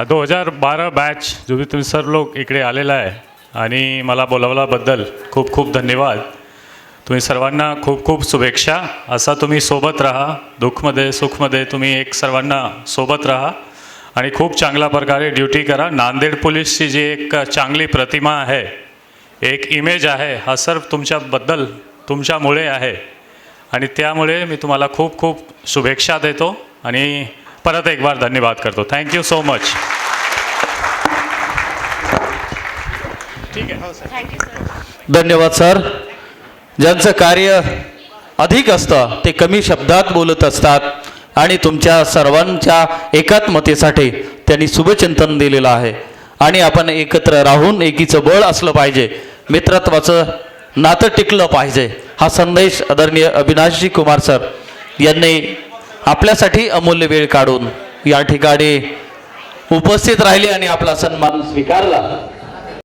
दो हजार बारा बॅच जो भी तुम्ही सर लोक इकडे आलेला आहे आणि मला बोलावल्याबद्दल खूप खूप धन्यवाद. तुम्ही सर्वांना खूप खूप शुभेच्छा. असा तुम्ही सोबत राहा दुःखमध्ये सुखमध्ये तुम्ही एक सर्वांना सोबत राहा आणि खूप चांगल्या प्रकारे ड्युटी करा. नांदेड पोलीसची जी एक चांगली प्रतिमा आहे एक इमेज आहे हा सर्व तुमच्याबद्दल तुमच्यामुळे आहे. आणि त्यामुळे मी तुम्हाला खूप खूप शुभेच्छा देतो आणि परत एक बार धन्यवाद करतो. थँक्यू सो मच ठीक आहे धन्यवाद सर. ज्यांचं कार्य अधिक असतं ते कमी शब्दात बोलत असतात आणि तुमच्या सर्वांच्या एकात्मतेसाठी त्यांनी शुभचिंतन दिलेलं आहे. आणि आपण एकत्र राहून एकीचं बळ असलं पाहिजे. मित्रत्वाचं नातं टिकलं पाहिजे. हा संदेश आदरणीय अविनाशजी कुमार सर यांनी आपल्यासाठी अमूल्य वेळ काढून या ठिकाणी उपस्थित राहिले आणि आपला सन्मान स्वीकारला.